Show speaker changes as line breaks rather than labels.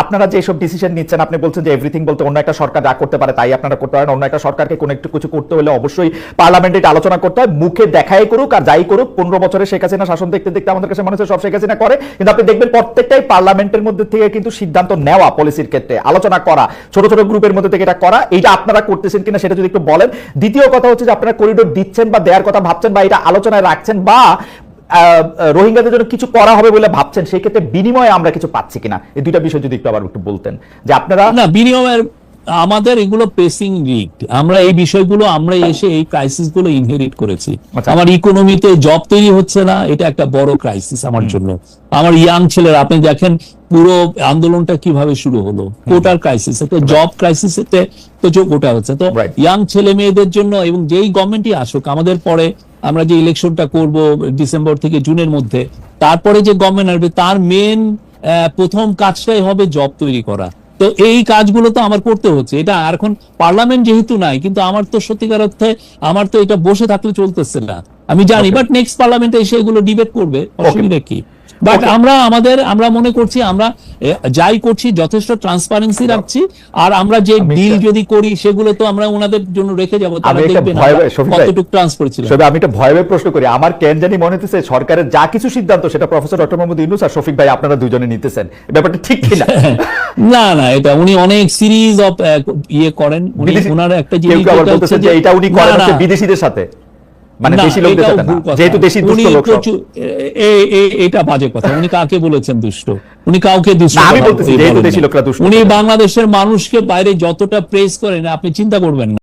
আপনারা যে সব ডিসিশন নিচ্ছেন, আপনি বলছেন যে এভরিথিং বলতে অন্য একটা সরকার যা করতে পারে তাই আপনারা করতে পারেন, অন্য একটা সরকারকে কোনো একটু কিছু করতে হলে অবশ্যই পার্লামেন্টে আলোচনা করতে হয়। মুখে দেখাই করুক আর যাই করুক, পনেরো বছরে শেখ হাসিনা শাসন দেখতে দেখতে আমাদের কাছে মানুষের সব শেখ হাসিনা করে। কিন্তু আপনি দেখবেন প্রত্যেকটাই পার্লামেন্টের মধ্যে থেকে কিন্তু সিদ্ধান্ত নেওয়া পলিসির ক্ষেত্রে, আলোচনা করা, ছোট ছোট গ্রুপের মধ্যে থেকে এটা করা, এইটা আপনারা করতেছেন কিনা সেটা যদি একটু বলেন। দ্বিতীয় কথা হচ্ছে যে আপনারা করিডোর দিচ্ছেন বা দেওয়ার কথা ভাবছেন বা এটা আলোচনায় রাখছেন বা রোহিঙ্গাদের জন্য কিছু করা হবে বলে ভাবছেন সেই ক্ষেত্রে বিনিময়ে আমরা কিছু পাচ্ছি কিনা? এই দুইটা বিষয় যদি একটু আবার একটু বলতেন। যে আপনারা
না বিনিময়ের আমাদের এগুলো পেসিং রিক্ট আমরা এই বিষয়গুলো আমরা এসে এই ক্রাইসিসগুলো ইনহেরিট করেছি।
আচ্ছা।
আমার ইকোনমিতে জব তৈরি হচ্ছে না এটা একটা বড় ক্রাইসিস আমার জন্য। আমার ইয়াং ছেলেরা আপনি দেখেন পুরো আন্দোলনটা কীভাবে শুরু হলো। কোটার ক্রাইসিস একটা জব ক্রাইসিস এতে তো কোটা হচ্ছে তো. ইয়াং ছেলে মেয়েদের জন্য এবং যেই গভর্নমেন্টই আসুক আমাদের পরে আমরা যে ইলেকশনটা করব ডিসেম্বর থেকে জুনের মধ্যে তারপরে যে গভর্নমেন্ট আসবে তার মেন প্রথম কাজটাই হবে জব তৈরি করা। তো এই কাজগুলো তো আমার করতে হচ্ছে। এটা আর এখন পার্লামেন্ট যেহেতু নাই কিন্তু আমার তো সত্যিকার অর্থে আমার তো এটা বসে থাকলে চলতেছে না। আমি জানি বাট নেক্সট পার্লামেন্টে এসে এগুলো ডিবেট করবে। অসুবিধা কি? বাট আমরা আমাদের আমরা মনে করছি আমরা যাই করছি যথেষ্ট ট্রান্সপারেন্সি রাখছি আর আমরা যে ডিল যদি করি সেগুলো তো আমরা ওনাদের জন্য রেখে যাব তারা
শফিক ভাই,
কতটুকু ট্রান্স করেছিলাম
তবে আমি একটা ভয় ভয়ে প্রশ্ন করি। আমার কেন জানি মনে হচ্ছে সরকারের যা কিছু সিদ্ধান্ত সেটা প্রফেসর ডক্টর মোহাম্মদ ইউনুস আর শফিক ভাই আপনারা দুজনে নিতেছেন। ব্যাপারটা ঠিক কিনা
না? না এটা উনি অনেক সিরিজ অফ ইয়ে করেন। উনি ওনার একটা জিনিস
এটা উনি করেন
না, না,
বিদেশিদের সাথে। মানে দেশি লোকদের সাথে না যেহেতু দেশি দুষ্ট লোক
এটা বাজে কথা। উনি কাকে বলেছেন দুষ্ট? উনি কাউকে দুষ্ট
আমি বলতেছি, যেহেতু দেশি লোকরা দুষ্ট।
উনি বাংলাদেশের মানুষকে বাইরে যতটা প্রেস করেন আপনি চিন্তা করবেন না।